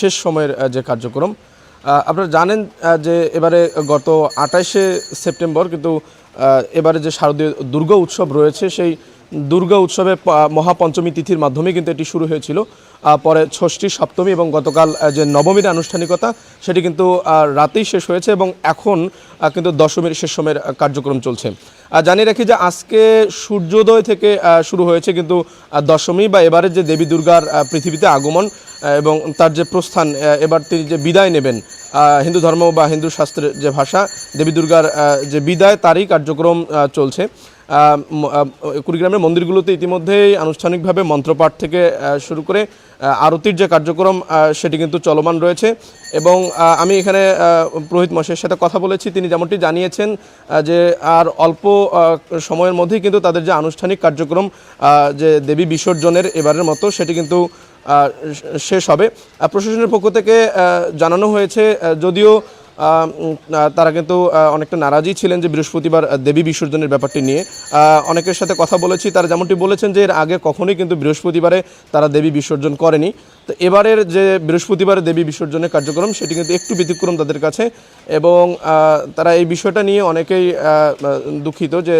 শেষ সময়ের যে কার্যক্রম আপনারা জানেন যে এবারে গত আঠাশে সেপ্টেম্বর কিন্তু এবারে যে শারদীয় দুর্গা উৎসব রয়েছে, সেই দুর্গা উৎসবে মহাপঞ্চমী তিথির মাধ্যমে কিন্তু এটি শুরু হয়েছিল। পরে ষষ্ঠী, সপ্তমী এবং গতকাল যে নবমীর আনুষ্ঠানিকতা, সেটি কিন্তু রাতেই শেষ হয়েছে এবং এখন কিন্তু দশমীর শেষ সময়ের কার্যক্রম চলছে। জানিয়ে রাখি যে আজকে সূর্যোদয় থেকে শুরু হয়েছে কিন্তু দশমী বা এবারের যে দেবী দুর্গার পৃথিবীতে আগমন এবং তার যে প্রস্থান এবার তিনি যে বিদায় নেবেন হিন্দু ধর্ম বা হিন্দু শাস্ত্রের যে ভাষা, দেবী দুর্গার যে বিদায়, তারই কার্যক্রম চলছে। কুড়িগ্রামের মন্দিরগুলোতে ইতিমধ্যেই আনুষ্ঠানিকভাবে মন্ত্রপাঠ থেকে শুরু করে আরতির যে কার্যক্রম সেটি কিন্তু চলমান রয়েছে। এবং আমি এখানে পুরোহিত মশের সাথে কথা বলেছি। তিনি যেমনটি জানিয়েছেন যে আর অল্প সময়ের মধ্যেই কিন্তু তাদের যে আনুষ্ঠানিক কার্যক্রম যে দেবী বিসর্জনের এবারের মতো, সেটি কিন্তু শেষ হবে। প্রশাসনের পক্ষ থেকে জানানো হয়েছে যদিও তারা কিন্তু অনেকটা নারাজই ছিলেন যে বৃহস্পতিবার দেবী বিসর্জনের ব্যাপারটি নিয়ে। অনেকের সাথে কথা বলেছি, তারা যেমনটি বলেছেন যে এর আগে কখনোই কিন্তু বৃহস্পতিবারে তারা দেবী বিসর্জন করেনি। তো এবারের যে বৃহস্পতিবারে দেবী বিসর্জনের কার্যক্রম, সেটি কিন্তু একটু ব্যতিক্রম তাদের কাছে এবং তারা এই বিষয়টা নিয়ে অনেকেই দুঃখিত যে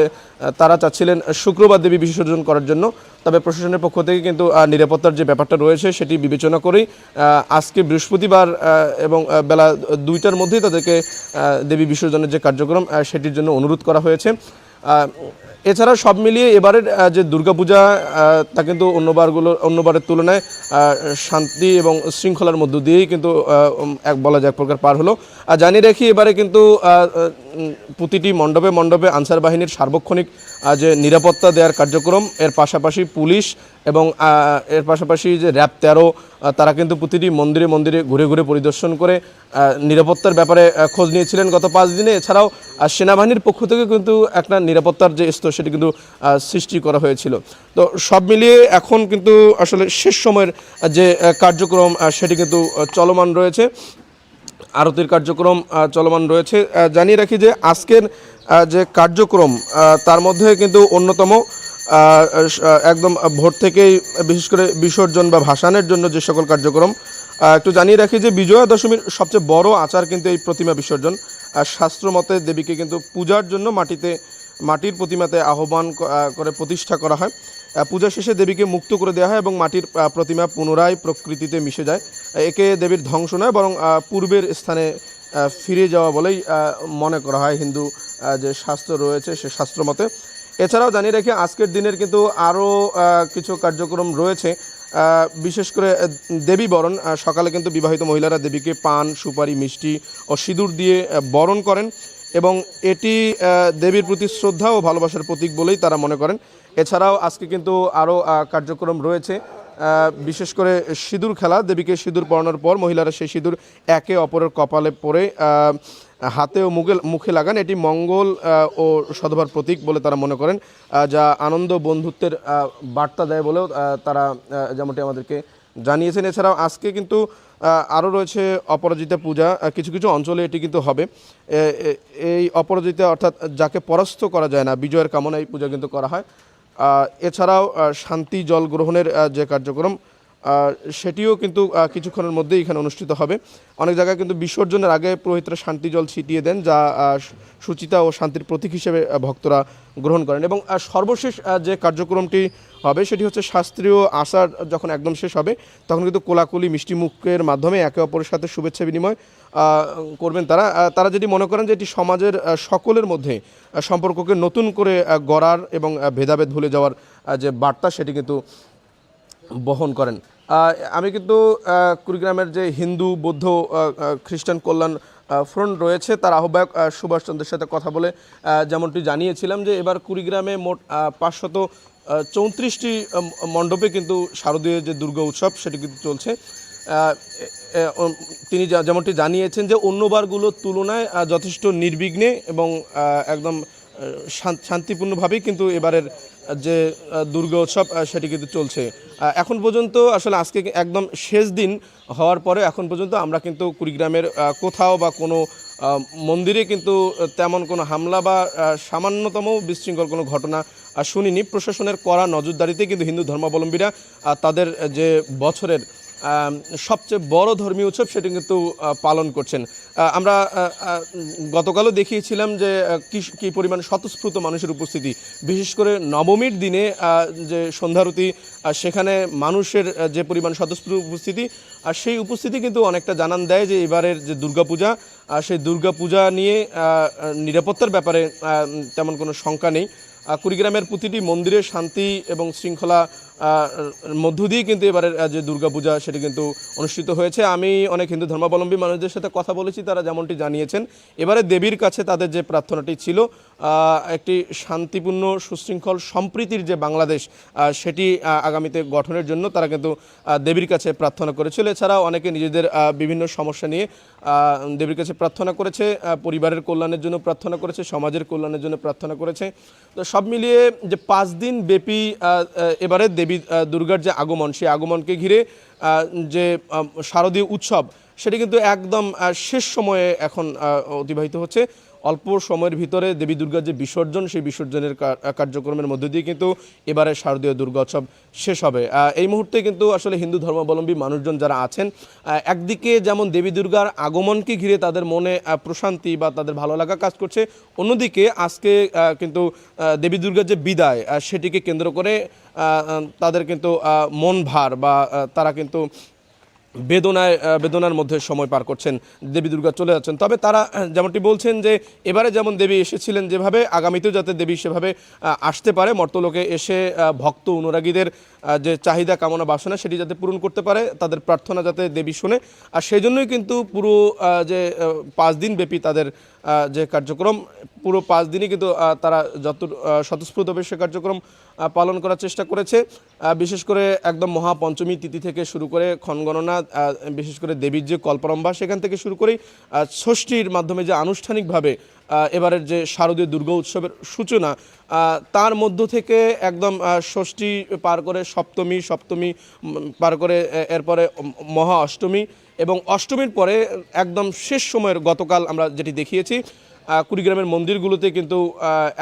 তারা চাচ্ছিলেন শুক্রবার দেবী বিসর্জন করার জন্য। তবে প্রশাসনের পক্ষ থেকে কিন্তু নিরাপত্তার যে ব্যাপারটা রয়েছে, সেটি বিবেচনা করেই আজকে বৃহস্পতিবার এবং বেলা দুইটার মধ্যেই তাদেরকে দেবী বিসর্জনের যে কার্যক্রম সেটির জন্য অনুরোধ করা হয়েছে। এছাড়া সব মিলিয়ে এবারের যে দুর্গাপূজা তা কিন্তু অন্যবারগুলো অন্যবারের তুলনায় শান্তি এবং শৃঙ্খলার মধ্য দিয়েই কিন্তু এক বলা যায় এক প্রকার পার হলো। আর জানিয়ে রাখি, এবারে কিন্তু প্রতিটি মণ্ডপে মণ্ডপে আনসার বাহিনীর সার্বক্ষণিক যে নিরাপত্তা দেওয়ার কার্যক্রম, এর পাশাপাশি পুলিশ এবং এর পাশাপাশি যে র্যাব তেরো তারা কিন্তু প্রতিটি মন্দিরে মন্দিরে ঘুরে ঘুরে পরিদর্শন করে নিরাপত্তার ব্যাপারে খোঁজ নিয়েছিলেন গত পাঁচ দিনে। এছাড়াও সেনাবাহিনীর পক্ষ থেকে কিন্তু একটা নিরাপত্তার যে স্তর, সেটি কিন্তু সৃষ্টি করা হয়েছিল। তো সব মিলিয়ে এখন কিন্তু আসলে শেষ সময়ের যে কার্যক্রম সেটি কিন্তু চলমান রয়েছে। আরতির কার্যক্রম চলমান রয়েছে। জানিয়ে রাখি যে আজকের যে কার্যক্রম তার মধ্যে কিন্তু অন্যতম একদম ভোর থেকেই বিশেষ করে বিসর্জন বা ভাসানের জন্য যে সকল কার্যক্রম একটু জানিয়ে রাখি যে বিজয়া দশমীর সবচেয়ে বড় আচার কিন্তু এই প্রতিমা বিসর্জন। আর শাস্ত্র মতে দেবীকে কিন্তু পূজার জন্য মাটিতে, মাটির প্রতিমাতে আহ্বান করে প্রতিষ্ঠা করা হয়। পূজা শেষে দেবীকে মুক্ত করে দেওয়া হয় এবং মাটির প্রতিমা পুনরায় প্রকৃতিতে মিশে যায়। একে দেবীর ধ্বংস নয়, বরং পূর্বের স্থানে ফিরে যাওয়া বলেই মনে করা হয় হিন্দু যে শাস্ত্র রয়েছে সে শাস্ত্র মতে। এছাড়াও জানিয়ে রেখে, আজকের দিনের কিন্তু আরও কিছু কার্যক্রম রয়েছে। বিশেষ করে দেবী বরণ সকালে কিন্তু বিবাহিত মহিলারা দেবীকে পান, সুপারি, মিষ্টি ও সিঁদুর দিয়ে বরণ করেন এবং এটি দেবীর প্রতি শ্রদ্ধা ও ভালোবাসার প্রতীক বলেই তারা মনে করেন। এছাড়াও আজকে কিন্তু আরও কার্যক্রম রয়েছে। বিশেষ করে সিঁদুর খেলা, দেবীকে সিঁদুর পরানোর পর মহিলারা সেই সিঁদুর একে অপরের কপালে পরে হাতে ও মুখে মুখে লাগান। এটি মঙ্গল ও সদভার প্রতীক বলে তারা মনে করেন যা আনন্দ বন্ধুত্বের বার্তা দেয় বলেও তারা যেমনটি আমাদেরকে জানিয়েছেন। এছাড়াও আজকে কিন্তু আরও রয়েছে অপরাজিতা পূজা। কিছু কিছু অঞ্চলে এটি কিন্তু হবে। এই অপরাজিতা অর্থাৎ যাকে পরাস্ত করা যায় না, বিজয়ের কামনা এই পূজা কিন্তু করা হয়। এছাড়াও শান্তি জল গ্রহণের যে কার্যক্রম সেটিও কিন্তু কিছুক্ষণের মধ্যেই এখানে অনুষ্ঠিত হবে। অনেক জায়গায় কিন্তু বিসর্জনের আগে পুরোহিতরা শান্তি জল ছিটিয়ে দেন, যা সুচিতা ও শান্তির প্রতীক হিসেবে ভক্তরা গ্রহণ করেন। এবং সর্বশেষ যে কার্যক্রমটি হবে, সেটি হচ্ছে শাস্ত্রীয় আচার যখন একদম শেষ হবে, তখন কিন্তু কোলাকুলি, মিষ্টি মুখের মাধ্যমে একে অপরের সাথে শুভেচ্ছা বিনিময় করবেন তারা। তারা যদি মনে করেন যে এটি সমাজের সকলের মধ্যে সম্পর্ককে নতুন করে গড়ার এবং ভেদাভেদ ভুলে যাওয়ার যে বার্তা, সেটি কিন্তু বহন করেন। আমি কিন্তু কুড়িগ্রামের যে হিন্দু বৌদ্ধ খ্রিস্টান কল্যাণ ফ্রন্ট রয়েছে তার আহ্বায়ক আহ, সুভাষ চন্দ্রের সাথে কথা বলে যেমনটি জানিয়েছিলাম যে এবার কুড়িগ্রামে মোট পাঁচশত চৌত্রিশটি মণ্ডপে কিন্তু শারদীয় যে দুর্গা উৎসব সেটি কিন্তু চলছে। তিনি যেমনটি জানিয়েছেন যে অন্যবারগুলোর তুলনায় যথেষ্ট নির্বিঘ্নে এবং একদম শান্তিপূর্ণভাবেই কিন্তু এবারের যে দুর্গা উৎসব সেটি কিন্তু চলছে। এখন পর্যন্ত আসলে আজকে একদম শেষ দিন হওয়ার পরে এখন পর্যন্ত আমরা কিন্তু কুড়িগ্রামের কোথাও বা কোনো মন্দিরে কিন্তু তেমন কোনো হামলা বা সামান্যতম বিশৃঙ্খল কোনো ঘটনা শুনিনি। প্রশাসনের কড়া নজরদারিতে কিন্তু হিন্দু ধর্মাবলম্বীরা তাদের যে বছরের সবচেয়ে বড় ধর্মীয় উৎসব সেটি কিন্তু পালন করছেন। আমরা গতকালও দেখিয়েছিলাম যে কি পরিমাণ স্বতঃস্ফূর্ত মানুষের উপস্থিতি। বিশেষ করে নবমীর দিনে যে সন্ধ্যারতি সেখানে মানুষের যে পরিমাণ স্বতঃস্ফূর্ত উপস্থিতি, আর সেই উপস্থিতি কিন্তু অনেকটা জানান দেয় যে এবারের যে দুর্গাপূজা সেই দুর্গাপূজা নিয়ে নিরাপত্তার ব্যাপারে তেমন কোনো শঙ্কা নেই। কুড়িগ্রামের প্রতিটি মন্দিরে শান্তি এবং শৃঙ্খলা মধ্য দিয়ে কিন্তু এবারের যে দুর্গাপূজা সেটি কিন্তু অনুষ্ঠিত হয়েছে। আমি অনেক হিন্দু ধর্মাবলম্বী মানুষদের সাথে কথা বলেছি, তারা যেমনটি জানিয়েছেন। এবারে দেবীর কাছে তাদের যে প্রার্থনাটি ছিল একটি শান্তিপূর্ণ, সুশৃঙ্খল, সম্প্রীতির যে বাংলাদেশ সেটি আগামীতে গঠনের জন্য তারা কিন্তু দেবীর কাছে প্রার্থনা করেছিল। এছাড়াও অনেকে নিজেদের বিভিন্ন সমস্যা নিয়ে দেবীর কাছে প্রার্থনা করেছে পরিবারের কল্যাণের জন্য প্রার্থনা করেছে, সমাজের কল্যাণের জন্য প্রার্থনা করেছে। তো সব মিলিয়ে যে পাঁচ দিন ব্যাপী এবারে দেবী আহ, দুর্গার যে আগমন সেই আগমনকে ঘিরে যে শারদীয় উৎসব সেটি কিন্তু একদম শেষ সময়ে এখন অতিবাহিত হচ্ছে। অল্প সময়ের ভিতরে দেবী দুর্গার যে বিসর্জন, সেই বিসর্জনের কার্যক্রমের মধ্যে দিয়ে কিন্তু এবারে শারদীয় দুর্গোৎসব শেষ হবে। এই মুহূর্তে কিন্তু আসলে হিন্দু ধর্মাবলম্বী মানুষজন যারা আছেন একদিকে যেমন দেবী দুর্গার আগমনকে ঘিরে তাদের মনে প্রশান্তি বা তাদের ভালো লাগা কাজ করছে, অন্যদিকে আজকে কিন্তু দেবী দুর্গার যে বিদায় সেটিকে কেন্দ্র করে তাদের কিন্তু মন ভার বা তারা কিন্তু বেদনায় বেদনার মধ্যে সময় পার করছেন দেবী দুর্গা চলে যাচ্ছেন। তবে তারা যেমনটি বলছেন যে, এবারে যেমন দেবী এসেছিলেন যেভাবে, আগামীতেও যাতে দেবী সেভাবে আসতে পারে, মর্তলোকে এসে ভক্ত অনুরাগীদের যে চাহিদা, কামনা, বাসনা, সেটি যাতে পূরণ করতে পারে, তাদের প্রার্থনা যাতে দেবী শুনে। আর সেই জন্যই কিন্তু পুরো যে পাঁচ দিন ব্যাপী তাদের যে কার্যক্রম, পুরো পাঁচ দিনই কিন্তু তারা যত স্বতঃস্ফূর্তভাবে সে কার্যক্রম পালন করার চেষ্টা করেছে। বিশেষ করে একদম মহাপঞ্চমী তিথি থেকে শুরু করে ক্ষণগণনা বিশেষ করে দেবীর যে কল্পরম্ভা সেখান থেকে শুরু করেই ষষ্ঠীর মাধ্যমে যে আনুষ্ঠানিকভাবে এবারের যে শারদীয় দুর্গা উৎসবের সূচনা তার মধ্য থেকে একদম ষষ্ঠী পার করে সপ্তমী সপ্তমী পার করে এরপরে মহা অষ্টমী এবং অষ্টমীর পরে একদম শেষ সময়ের গতকাল আমরা যেটি দেখিয়েছি কুড়িগ্রামের মন্দিরগুলোতে কিন্তু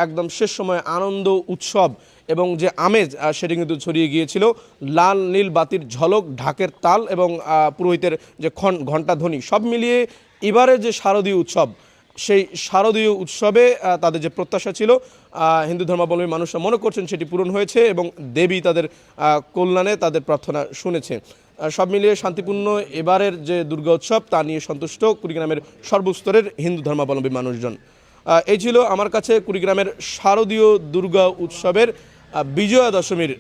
একদম শেষ সময় আনন্দ উৎসব এবং যে আমেজ সেটি কিন্তু ছড়িয়ে গিয়েছিল। লাল, নীল বাতির ঝলক, ঢাকের তাল এবং পুরোহিতের যে খন ঘণ্টা ধ্বনি, সব মিলিয়ে এবারে যে শারদীয় উৎসব, সেই শারদীয় উৎসবে তাদের যে প্রত্যাশা ছিল হিন্দু ধর্মাবলম্বী মানুষরা মনে করছেন সেটি পূরণ হয়েছে এবং দেবী তাদের কল্যাণে তাদের প্রার্থনা শুনেছে। সব মিলিয়ে শান্তিপূর্ণ এবারের যে দুর্গা উৎসব, তা নিয়ে সন্তুষ্ট কুড়িগ্রামের সর্বস্তরের হিন্দু ধর্মাবলম্বী মানুষজন। এই ছিল আমার কাছে কুড়িগ্রামের শারদীয় দুর্গা উৎসবের বিজয়া দশমীর